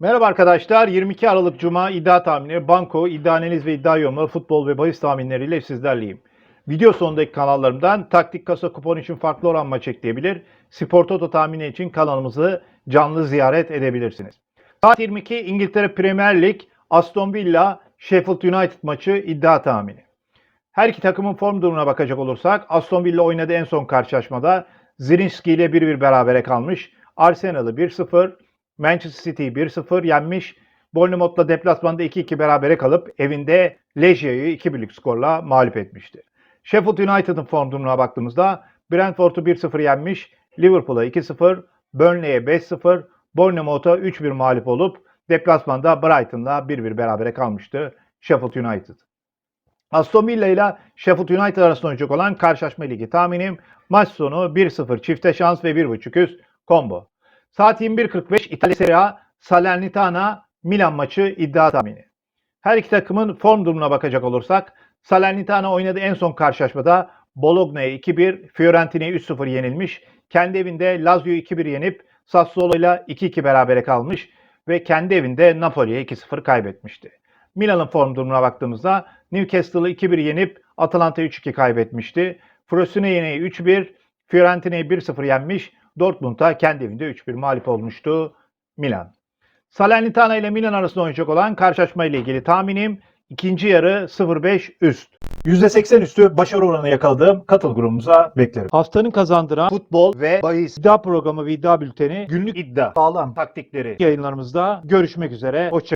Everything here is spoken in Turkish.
Merhaba arkadaşlar. 22 Aralık Cuma iddia tahmini, banko, iddia analiz ve iddia yorumları, futbol ve bahis tahminleriyle sizlerleyim. Video sonundaki kanallarımdan taktik kasa kupon için farklı oran maç ekleyebilir, spor toto tahmini için kanalımızı canlı ziyaret edebilirsiniz. Saat 22 İngiltere Premier Lig, Aston Villa, Sheffield United maçı iddia tahmini. Her iki takımın form durumuna bakacak olursak Aston Villa oynadı en son karşılaşmada. Zirinski ile 1-1 berabere kalmış. Arsenal'ı 1-0, Manchester City'yi 1-0 yenmiş. Bournemouth'la deplasmanda 2-2 berabere kalıp evinde Legia'yı 2-1'lik skorla mağlup etmişti. Sheffield United'ın form durumuna baktığımızda Brentford'u 1-0 yenmiş, Liverpool'a 2-0, Burnley'e 5-0, Bournemouth'a 3-1 mağlup olup deplasmanda Brighton'la 1-1 berabere kalmıştı Sheffield United. Aston Villa ile Sheffield United arasında oynayacak olan karşılaşma ligi tahminim maç sonu 1-0 çifte şans ve 1.5 üst combo. Saat 21.45 İtalya Serie A Salernitana Milan maçı iddia tahmini. Her iki takımın form durumuna bakacak olursak Salernitana oynadığı en son karşılaşmada Bologna'ya 2-1, Fiorentina'ya 3-0 yenilmiş. Kendi evinde Lazio'yu 2-1 yenip Sassuolo'yla 2-2 berabere kalmış ve kendi evinde Napoli'ye 2-0 kaybetmişti. Milan'ın form durumuna baktığımızda Newcastle'ı 2-1 yenip Atalanta 3-2 kaybetmişti. Frosine'yi 3-1, Fiorentina'yı 1-0 yenmiş. Dortmund'a kendi evinde 3-1 mağlup olmuştu Milan. Salernitana ile Milan arasında oynayacak olan karşılaşma ile ilgili tahminim ikinci yarı 0-5 üst. %80 üstü başarı oranı yakaladığım katıl grubumuza beklerim. Haftanın kazandıran futbol ve bahis iddia programı ve iddia bülteni günlük iddia sağlam taktikleri yayınlarımızda görüşmek üzere. Hoşçakalın.